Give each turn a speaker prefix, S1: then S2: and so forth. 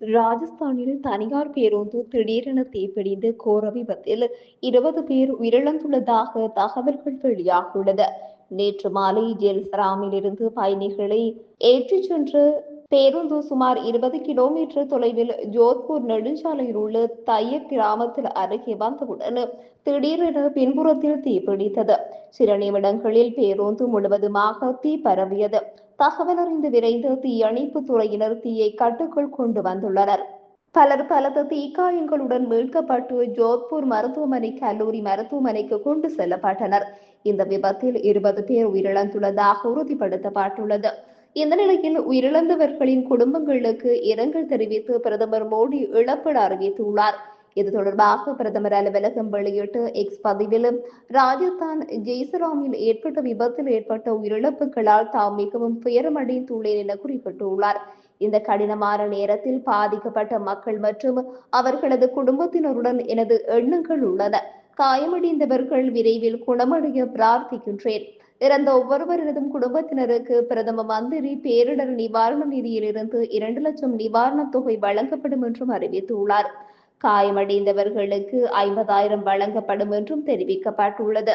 S1: ராஜஸ்தானில் தனியார் பேருந்து திடீரென தீப்பிடிந்து கோர விபத்தில் இருபது பேர் உயிரிழந்துள்ளதாக தகவல்கள் வெளியாகியுள்ளது. நேற்று மாலை ஜெல்சராமில் இருந்து பயணிகளை ஏற்றிச் சென்ற பேருந்து சுமார் இருபது கிலோமீட்டர் தொலைவில் ஜோத்பூர் நெடுஞ்சாலையில் உள்ள தைய கிராமத்தில் அருகே வந்தவுடன் திடீரென பின்புறத்தில் தீப்பிடித்தது சில நிமிடங்களில் பேருந்து முழுவதுமாக தீ பரவியது. தகவல் அறிந்து விரைந்து தீயணைப்பு துறையினர் தீயை கட்டுக்குள் கொண்டு வந்துள்ளனர். பலர் பலத்த தீக்காயங்களுடன் மீட்கப்பட்டு ஜோத்பூர் மருத்துவமனை கல்லூரி மருத்துவமனைக்கு கொண்டு செல்லப்பட்டனர். இந்த விபத்தில் இருபது பேர் உயிரிழந்துள்ளதாக உறுதிப்படுத்தப்பட்டுள்ளது. இந்த நிலையில் உயிரிழந்தவர்களின் குடும்பங்களுக்கு இரங்கல் தெரிவித்து பிரதமர் மோடி இழப்பீடு அறிவித்துள்ளார். இது தொடர்பாக பிரதமர் அலுவலகம் வெளியிட்டு எக்ஸ் பதிவிலும் ராஜஸ்தான் ஜெய்சராமில் ஏற்பட்ட விபத்தில் ஏற்பட்ட உயிரிழப்புகளால் தாம் மிகவும் துயரமடைந்துள்ளேன் என குறிப்பிட்டுள்ளார். இந்த கடினமான நேரத்தில் பாதிக்கப்பட்ட மக்கள் மற்றும் அவர்களது குடும்பத்தினருடன் எனது எண்ணங்கள் உள்ளன. காயமடைந்தவர்கள் விரைவில் குணமடைய பிரார்த்திக்கின்றேன். இறந்த ஒவ்வொருவரதும் குடும்பத்தினருக்கு பிரதம மந்திரி பேரிடர் நிவாரண நிதியிலிருந்து இரண்டு லட்சம் நிவாரணத் தொகை வழங்கப்படும் என்றும் அறிவித்துள்ளார். காயமடைந்தவர்களுக்கு ஐம்பதாயிரம் வழங்கப்படும் என்றும் தெரிவிக்கப்பட்டுள்ளது.